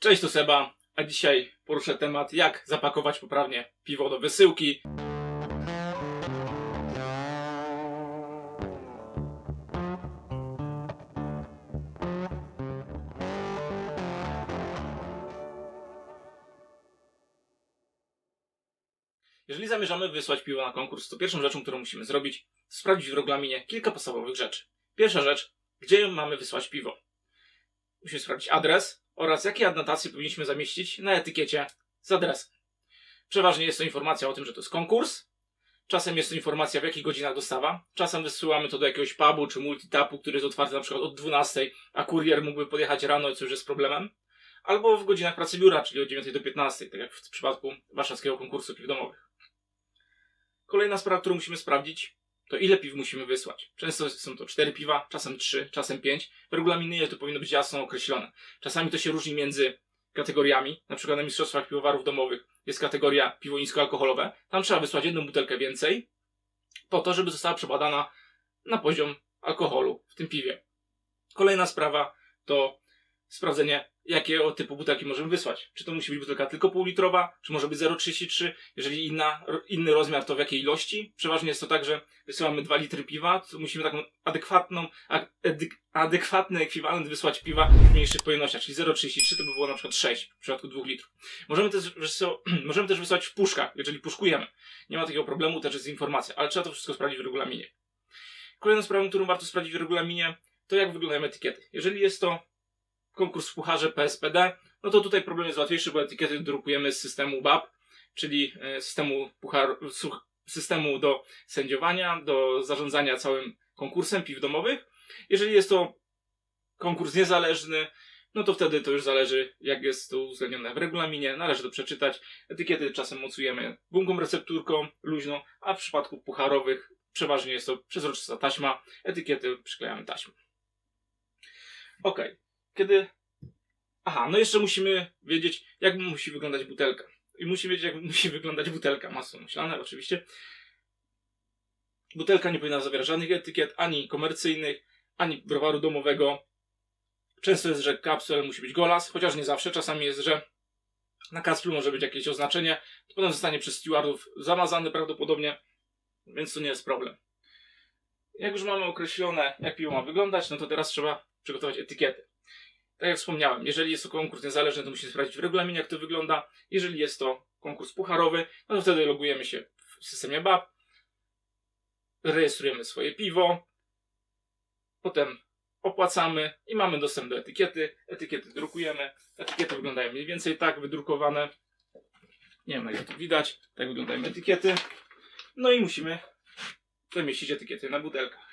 Cześć, to Seba, a dzisiaj poruszę temat, jak zapakować poprawnie piwo do wysyłki. Jeżeli zamierzamy wysłać piwo na konkurs, to pierwszą rzeczą, którą musimy zrobić, sprawdzić w regulaminie kilka podstawowych rzeczy. Pierwsza rzecz, gdzie mamy wysłać piwo? Musimy sprawdzić adres oraz jakie adnotacje powinniśmy zamieścić na etykiecie z adresem. Przeważnie jest to informacja o tym, że to jest konkurs. Czasem jest to informacja w jakich godzinach dostawa. Czasem wysyłamy to do jakiegoś pubu czy multitapu, który jest otwarty na przykład od 12, a kurier mógłby podjechać rano, co już jest problemem. Albo w godzinach pracy biura, czyli od 9 do 15, tak jak w przypadku warszawskiego konkursu piw domowych. Kolejna sprawa, którą musimy sprawdzić, to ile piw musimy wysłać. Często są to 4 piwa, czasem 3, czasem 5. W regulaminie to powinno być jasno określone. Czasami to się różni między kategoriami. Na przykład na Mistrzostwach Piwowarów Domowych jest kategoria piwo niskoalkoholowe. Tam trzeba wysłać jedną butelkę więcej, po to, żeby została przebadana na poziom alkoholu w tym piwie. Kolejna sprawa to sprawdzenie, jakiego typu butelki możemy wysłać. Czy to musi być butelka tylko półlitrowa, czy może być 0,33, jeżeli inna, inny rozmiar, to w jakiej ilości. Przeważnie jest to tak, że wysyłamy 2 litry piwa, to musimy taką adekwatną, adekwatny ekwiwalent wysłać piwa w mniejszych pojemnościach, czyli 0,33 to by było na przykład 6 w przypadku 2 litrów. Możemy też, wysyła- możemy też wysłać w puszkach, jeżeli puszkujemy. Nie ma takiego problemu, też jest informacja, ale trzeba to wszystko sprawdzić w regulaminie. Kolejną sprawą, którą warto sprawdzić w regulaminie, to jak wyglądają etykiety. Jeżeli jest to konkurs w pucharze PSPD, no to tutaj problem jest łatwiejszy, bo etykiety drukujemy z systemu BAP, czyli e, systemu, puchar, systemu do sędziowania, do zarządzania całym konkursem piw domowych. Jeżeli jest to konkurs niezależny, no to wtedy to już zależy, jak jest to uwzględnione w regulaminie. Należy to przeczytać. Etykiety czasem mocujemy gumką recepturką luźną, a w przypadku pucharowych przeważnie jest to przezroczysta taśma. Etykiety przyklejamy taśmą. Ok. Kiedy. Aha, no jeszcze musimy wiedzieć, jak musi wyglądać butelka. I musimy wiedzieć, jak musi wyglądać butelka. Masło myślane, oczywiście. Butelka nie powinna zawierać żadnych etykiet, ani komercyjnych, ani browaru domowego. Często jest, że kapsel musi być golas, chociaż nie zawsze. Czasami jest, że na kapslu może być jakieś oznaczenie, to potem zostanie przez stewardów zamazane prawdopodobnie, więc to nie jest problem. Jak już mamy określone, jak piwo ma wyglądać, no to teraz trzeba przygotować etykiety. Tak jak wspomniałem, jeżeli jest to konkurs niezależny, to musimy sprawdzić w regulaminie, jak to wygląda. Jeżeli jest to konkurs pucharowy, no to wtedy logujemy się w systemie BAP, rejestrujemy swoje piwo, potem opłacamy i mamy dostęp do etykiety. Etykiety drukujemy. Etykiety wyglądają mniej więcej tak, wydrukowane. Nie wiem, jak to widać. Tak wyglądają etykiety. No i musimy zamieścić etykiety na butelkach.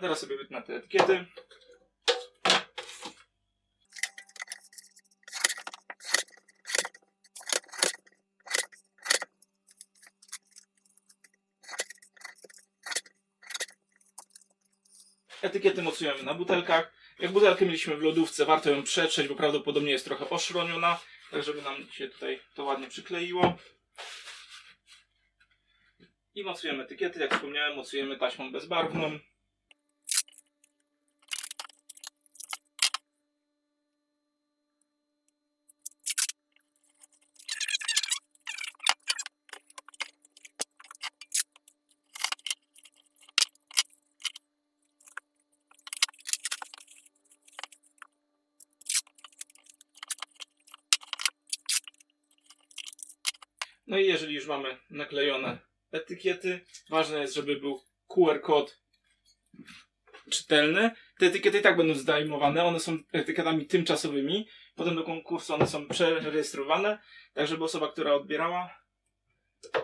Teraz sobie wytnę te etykiety. Etykiety mocujemy na butelkach. Jak butelkę mieliśmy w lodówce, warto ją przetrzeć, bo prawdopodobnie jest trochę oszroniona, tak żeby nam się tutaj to ładnie przykleiło. I mocujemy etykiety, jak wspomniałem, mocujemy taśmą bezbarwną. No i jeżeli już mamy naklejone etykiety, ważne jest, żeby był QR kod czytelny. Te etykiety i tak będą zdejmowane, one są etykietami tymczasowymi. Potem do konkursu one są przerejestrowane, tak żeby osoba, która odbierała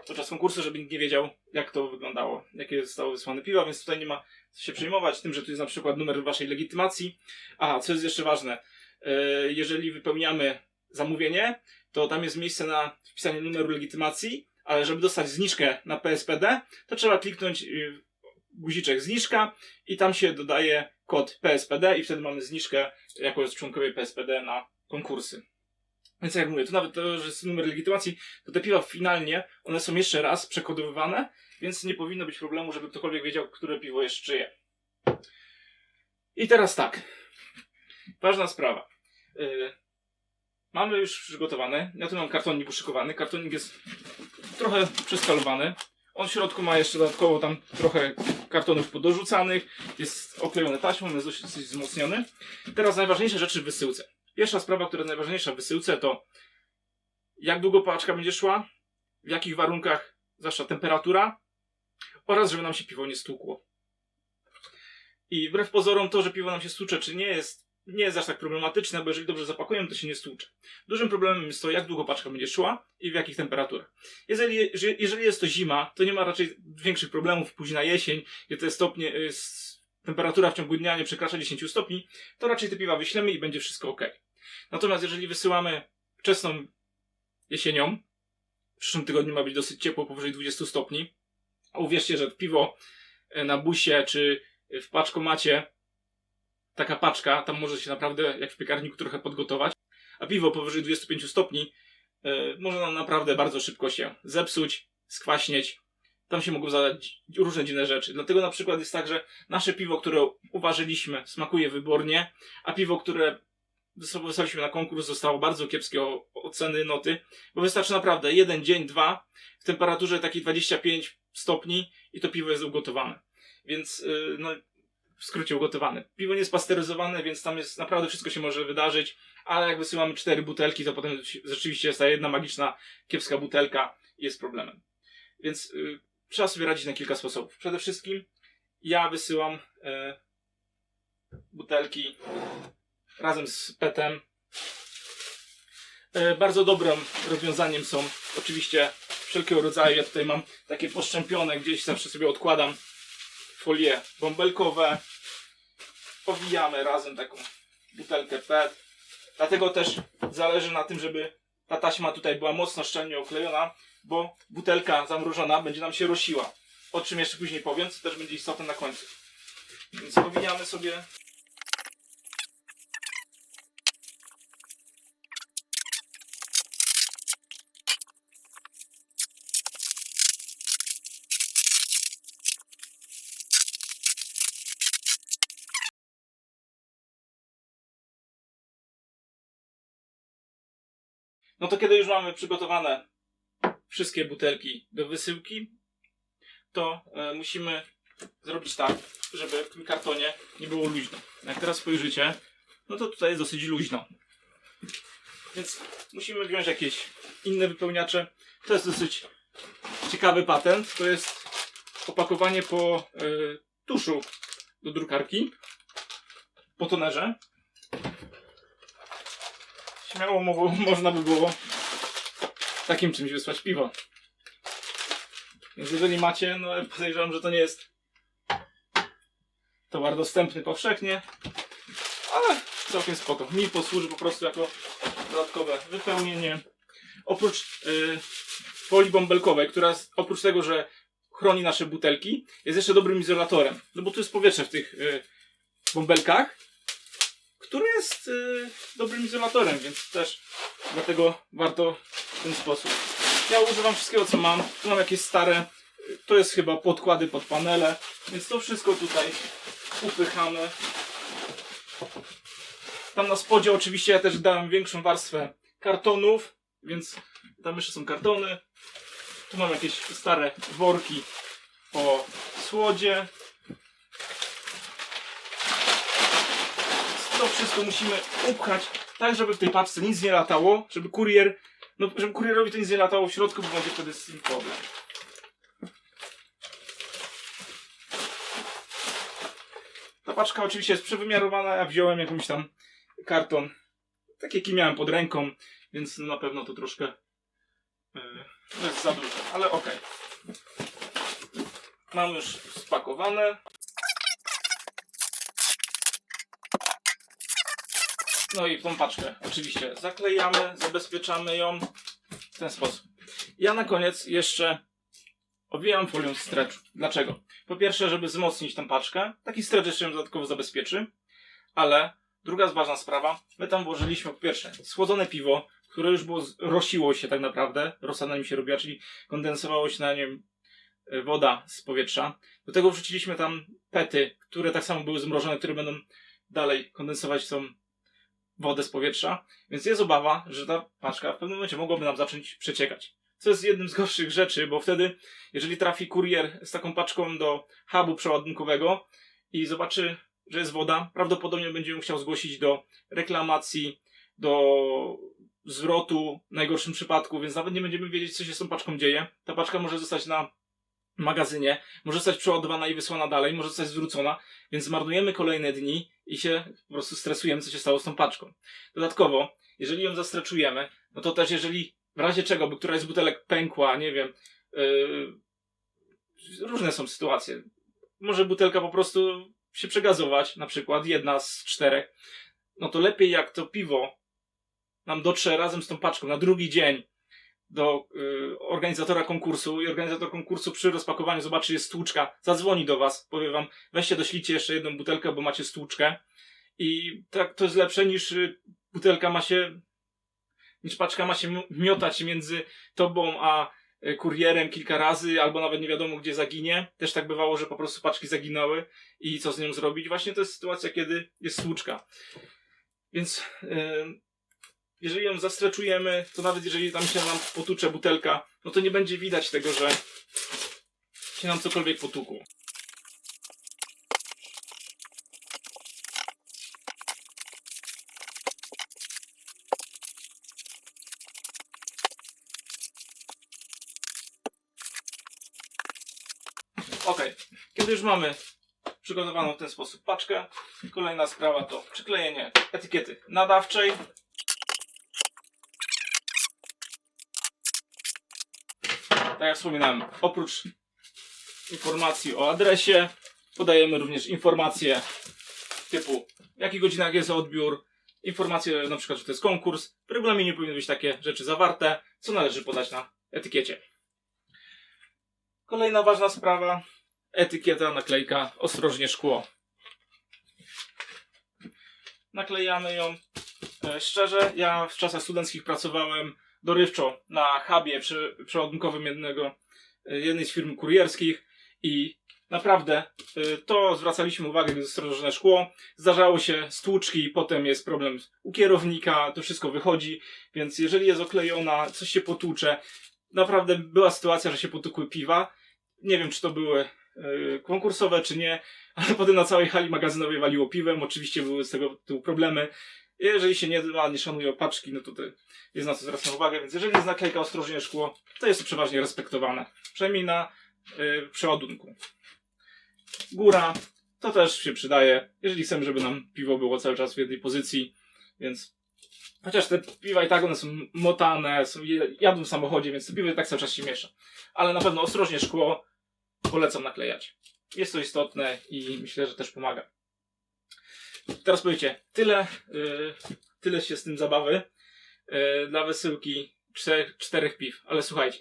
podczas konkursu, żeby nikt nie wiedział, jak to wyglądało, jakie zostało wysłane piwa, więc tutaj nie ma co się przejmować tym, że tu jest na przykład numer waszej legitymacji. A, co jest jeszcze ważne, e, jeżeli wypełniamy zamówienie, to tam jest miejsce na wpisanie numeru legitymacji, ale żeby dostać zniżkę na PSPD, to trzeba kliknąć y, guziczek zniżka i tam się dodaje kod PSPD i wtedy mamy zniżkę jako członkowie PSPD na konkursy. Więc jak mówię, to nawet to, że jest numer legitymacji, to te piwa finalnie, one są jeszcze raz przekodowywane, więc nie powinno być problemu, żeby ktokolwiek wiedział, które piwo jest czyje. I teraz tak. Ważna sprawa. Y, mamy już przygotowany. Ja tu mam kartonik uszykowany. Kartonik jest trochę przeskalowany. On w środku ma jeszcze dodatkowo tam trochę kartonów podorzucanych. Jest oklejony taśmą, jest dosyć wzmocniony. Teraz najważniejsze rzeczy w wysyłce. Pierwsza sprawa, która jest najważniejsza w wysyłce to jak długo paczka będzie szła, w jakich warunkach, zwłaszcza temperatura oraz żeby nam się piwo nie stłukło. I wbrew pozorom to, że piwo nam się stłucze czy nie jest, nie jest aż tak problematyczne, bo jeżeli dobrze zapakujemy, to się nie stłucze. Dużym problemem jest to, jak długo paczka będzie szła i w jakich temperaturach. Jeżeli, jeżeli jest to zima, to nie ma raczej większych problemów, późna jesień, gdzie te stopnie, y, temperatura w ciągu dnia nie przekracza 10 stopni, to raczej te piwa wyślemy i będzie wszystko ok. Natomiast jeżeli wysyłamy wczesną jesienią, w przyszłym tygodniu ma być dosyć ciepło, powyżej 20 stopni, a uwierzcie, że piwo e, na busie czy w paczkomacie, taka paczka, tam może się naprawdę, jak w piekarniku, trochę podgotować, a piwo powyżej 25 stopni e, może nam naprawdę bardzo szybko się zepsuć, skwaśnieć. Tam się mogą zadać różne dziwne rzeczy. Dlatego na przykład jest tak, że nasze piwo, które uważyliśmy, smakuje wybornie, a piwo, które wys- wysłaliśmy na konkurs, zostało bardzo kiepskie oceny, noty, bo wystarczy naprawdę jeden dzień, dwa w temperaturze takiej 25 stopni i to piwo jest ugotowane. Więc, yy, no, w skrócie ugotowane. Piwo nie jest pasteryzowane, więc tam jest naprawdę wszystko się może wydarzyć, ale jak wysyłamy cztery butelki, to potem rzeczywiście jest ta jedna magiczna, kiepska butelka i jest problemem. Więc yy, trzeba sobie radzić na kilka sposobów. Przede wszystkim ja wysyłam e, butelki razem z petem. E, bardzo dobrym rozwiązaniem są oczywiście wszelkiego rodzaju. Ja tutaj mam takie poszczępione, gdzieś zawsze sobie odkładam folie bąbelkowe. Owijamy razem taką butelkę PET. Dlatego też zależy na tym, żeby ta taśma tutaj była mocno szczelnie oklejona, bo butelka zamrożona będzie nam się rosiła. O czym jeszcze później powiem, co też będzie istotne na końcu. Więc owijamy sobie No to kiedy już mamy przygotowane wszystkie butelki do wysyłki, to e, musimy zrobić tak, żeby w tym kartonie nie było luźno. Jak teraz spojrzycie, no to tutaj jest dosyć luźno. Więc musimy wziąć jakieś inne wypełniacze. To jest dosyć ciekawy patent. To jest opakowanie po e, tuszu do drukarki, po tonerze. Śmiało mowo, można by było takim czymś wysłać piwo. Więc jeżeli macie, no podejrzewam, że to nie jest towar dostępny powszechnie, ale całkiem spoko. Mi posłuży po prostu jako dodatkowe wypełnienie. Oprócz y, folii bąbelkowej, która oprócz tego, że chroni nasze butelki, jest jeszcze dobrym izolatorem. No bo tu jest powietrze w tych y, bąbelkach, który jest y, dobrym izolatorem, więc też dlatego warto w ten sposób. Ja używam wszystkiego, co mam. Tu mam jakieś stare, to jest chyba podkłady pod panele, więc to wszystko tutaj upychamy. Tam na spodzie oczywiście ja też dałem większą warstwę kartonów, więc tam jeszcze są kartony. Tu mam jakieś stare worki po słodzie. To wszystko musimy upchać tak, żeby w tej paczce nic nie latało, żeby kurier, no żeby kurierowi to nic nie latało w środku, bo będzie wtedy z tym problem. Ta paczka oczywiście jest przewymiarowana, ja wziąłem jakąś tam karton, tak jaki miałem pod ręką, więc na pewno to troszkę yy, jest za dużo, ale okej. Mam już spakowane. No i tą paczkę oczywiście zaklejamy, zabezpieczamy ją w ten sposób. Ja na koniec jeszcze owijam folią stretch. Dlaczego? Po pierwsze, żeby wzmocnić tę paczkę. Taki stretch jeszcze ją dodatkowo zabezpieczy. Ale druga ważna sprawa, my tam włożyliśmy po pierwsze schłodzone piwo, które już było, rosiło się tak naprawdę, rosa na nim się robiła, czyli kondensowało się na nim e, woda z powietrza. Do tego wrzuciliśmy tam pety, które tak samo były zmrożone, które będą dalej kondensować tą wodę z powietrza, więc jest obawa, że ta paczka w pewnym momencie mogłaby nam zacząć przeciekać. Co jest jednym z gorszych rzeczy, bo wtedy, jeżeli trafi kurier z taką paczką do hubu przeładunkowego i zobaczy, że jest woda, prawdopodobnie będzie ją chciał zgłosić do reklamacji, do zwrotu w najgorszym przypadku, więc nawet nie będziemy wiedzieć, co się z tą paczką dzieje. Ta paczka może zostać na magazynie, może zostać przeładowana i wysłana dalej, może zostać zwrócona, więc zmarnujemy kolejne dni i się po prostu stresujemy, co się stało z tą paczką. Dodatkowo, jeżeli ją zastreczujemy, no to też jeżeli w razie czego by któraś z butelek pękła, nie wiem, yy, różne są sytuacje. Może butelka po prostu się przegazować, na przykład jedna z czterech, no to lepiej jak to piwo nam dotrze razem z tą paczką na drugi dzień do y, organizatora konkursu i organizator konkursu przy rozpakowaniu zobaczy, jest stłuczka, zadzwoni do was, powie wam, weźcie doślijcie jeszcze jedną butelkę, bo macie stłuczkę i tak to jest lepsze niż y, butelka ma się niż paczka ma się mi- miotać między tobą a y, kurierem kilka razy, albo nawet nie wiadomo gdzie zaginie. Też tak bywało, że po prostu paczki zaginęły i co z nią zrobić. Właśnie to jest sytuacja, kiedy jest stłuczka. Więc y, jeżeli ją zastreczujemy, to nawet jeżeli tam się nam potucze butelka, no to nie będzie widać tego, że się nam cokolwiek potukło. Ok, kiedy już mamy przygotowaną w ten sposób paczkę, kolejna sprawa to przyklejenie etykiety nadawczej. Tak jak wspominałem, oprócz informacji o adresie, podajemy również informacje typu w jakich godzinach jest odbiór, informacje na przykład, że to jest konkurs. W regulaminie powinny być takie rzeczy zawarte, co należy podać na etykiecie. Kolejna ważna sprawa, etykieta, naklejka, ostrożnie szkło. Naklejamy ją. E, Szczerze, ja w czasach studenckich pracowałem dorywczo na hubie przy, przeładunkowym jednego, e, jednej z firm kurierskich i naprawdę e, to zwracaliśmy uwagę, gdy ostrożne szkło. Zdarzało się stłuczki, potem jest problem u kierownika, to wszystko wychodzi, więc jeżeli jest oklejona, coś się potłucze, naprawdę była sytuacja, że się potłukły piwa. Nie wiem, czy to były e, konkursowe, czy nie, ale potem na całej hali magazynowej waliło piwem. Oczywiście były z tego tytułu problemy. Jeżeli się nie dba, nie szanuje opaczki, no to, to jest na co zwracam uwagę, więc jeżeli jest naklejka ostrożnie szkło, to jest to przeważnie respektowane. Przynajmniej na y, przeładunku. Góra, to też się przydaje, jeżeli chcemy, żeby nam piwo było cały czas w jednej pozycji, więc chociaż te piwa i tak one są motane, są, jadą w samochodzie, więc to piwo i tak cały czas się miesza. Ale na pewno ostrożnie szkło polecam naklejać. Jest to istotne i myślę, że też pomaga. Teraz powiecie, tyle, y, tyle się z tym zabawy y, dla wysyłki czterech, czterech piw, ale słuchajcie.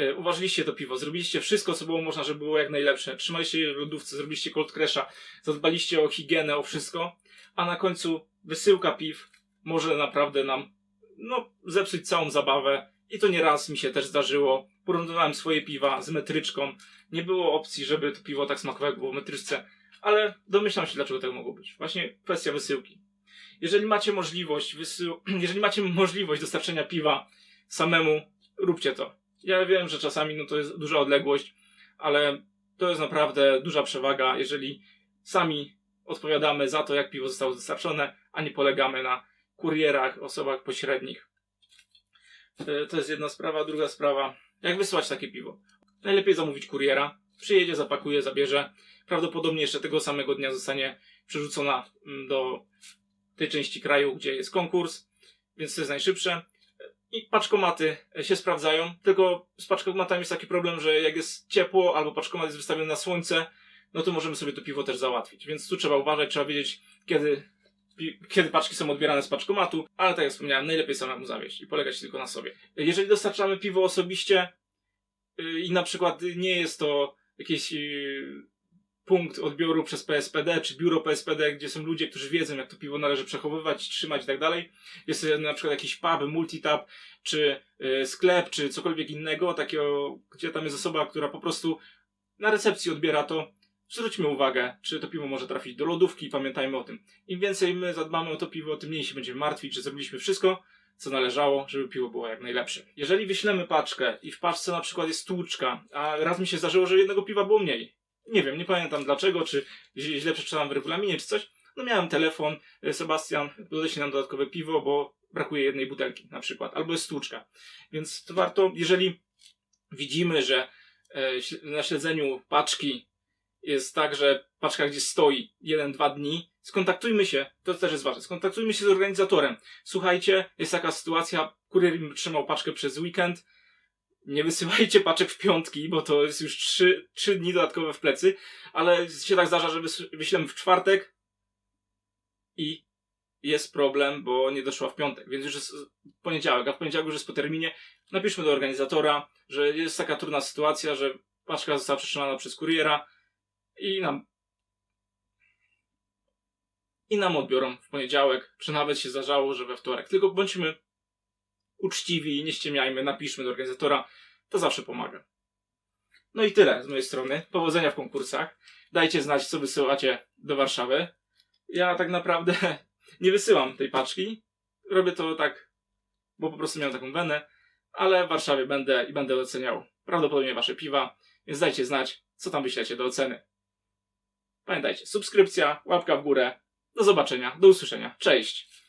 y, Uważaliście to piwo, zrobiliście wszystko, co było można, żeby było jak najlepsze. Trzymaliście je w lodówce, zrobiliście cold crasha, zadbaliście o higienę, o wszystko, a na końcu wysyłka piw może naprawdę nam no, zepsuć całą zabawę. I to nie raz mi się też zdarzyło. Porównywałem swoje piwa z metryczką. Nie było opcji, żeby to piwo tak smakowało było w metryczce, ale domyślam się, dlaczego tak mogło być. Właśnie kwestia wysyłki. Jeżeli macie możliwość wysył... jeżeli macie możliwość dostarczenia piwa samemu, róbcie to. Ja wiem, że czasami no, to jest duża odległość, ale to jest naprawdę duża przewaga, jeżeli sami odpowiadamy za to, jak piwo zostało dostarczone, a nie polegamy na kurierach, osobach pośrednich. E, To jest jedna sprawa. Druga sprawa, jak wysłać takie piwo? Najlepiej zamówić kuriera. Przyjedzie, zapakuje, zabierze. Prawdopodobnie jeszcze tego samego dnia zostanie przerzucona mm, do tej części kraju, gdzie jest konkurs, więc to jest najszybsze. I paczkomaty się sprawdzają, tylko z paczkomatami jest taki problem, że jak jest ciepło albo paczkomat jest wystawiony na słońce, no to możemy sobie to piwo też załatwić. Więc tu trzeba uważać, trzeba wiedzieć, kiedy, kiedy paczki są odbierane z paczkomatu, ale tak jak wspomniałem, najlepiej samemu zawieźć i polegać tylko na sobie. Jeżeli dostarczamy piwo osobiście yy, i na przykład nie jest to jakiś yy, punkt odbioru przez PSPD, czy biuro PSPD, gdzie są ludzie, którzy wiedzą, jak to piwo należy przechowywać, trzymać i tak dalej. Jest na przykład jakiś pub, multitap, czy yy, sklep, czy cokolwiek innego, takiego, gdzie tam jest osoba, która po prostu na recepcji odbiera to, zwróćmy uwagę, czy to piwo może trafić do lodówki pamiętajmy o tym. Im więcej my zadbamy o to piwo, tym mniej się będziemy martwić, że zrobiliśmy wszystko, co należało, żeby piwo było jak najlepsze. Jeżeli wyślemy paczkę i w paczce na przykład jest tłuczka, a raz mi się zdarzyło, że jednego piwa było mniej. Nie wiem, nie pamiętam dlaczego, czy źle przeczytałem w regulaminie, czy coś. No miałem telefon, e, Sebastian, dodeślij nam dodatkowe piwo, bo brakuje jednej butelki na przykład, albo jest stłuczka. Więc to warto, jeżeli widzimy, że e, na śledzeniu paczki jest tak, że paczka gdzieś stoi 1-2 dni, skontaktujmy się, to też jest ważne, skontaktujmy się z organizatorem. Słuchajcie, jest taka sytuacja, kurier trzymał paczkę przez weekend, nie wysyłajcie paczek w piątki, bo to jest już 3, 3 dni dodatkowe w plecy, ale się tak zdarza, że wyślemy w czwartek i jest problem, bo nie doszła w piątek, więc już jest poniedziałek, a w poniedziałek już jest po terminie. Napiszmy do organizatora, że jest taka trudna sytuacja, że paczka została przetrzymana przez kuriera i nam i nam odbiorą w poniedziałek, czy nawet się zdarzało, że we wtorek. Tylko bądźmy uczciwi, nie ściemniajmy, napiszmy do organizatora, to zawsze pomaga. No i tyle z mojej strony. Powodzenia w konkursach. Dajcie znać, co wysyłacie do Warszawy. Ja tak naprawdę nie wysyłam tej paczki. Robię to tak, bo po prostu miałem taką wenę, ale w Warszawie będę i będę oceniał prawdopodobnie wasze piwa, więc dajcie znać, co tam wyślecie do oceny. Pamiętajcie, subskrypcja, łapka w górę. Do zobaczenia, do usłyszenia. Cześć!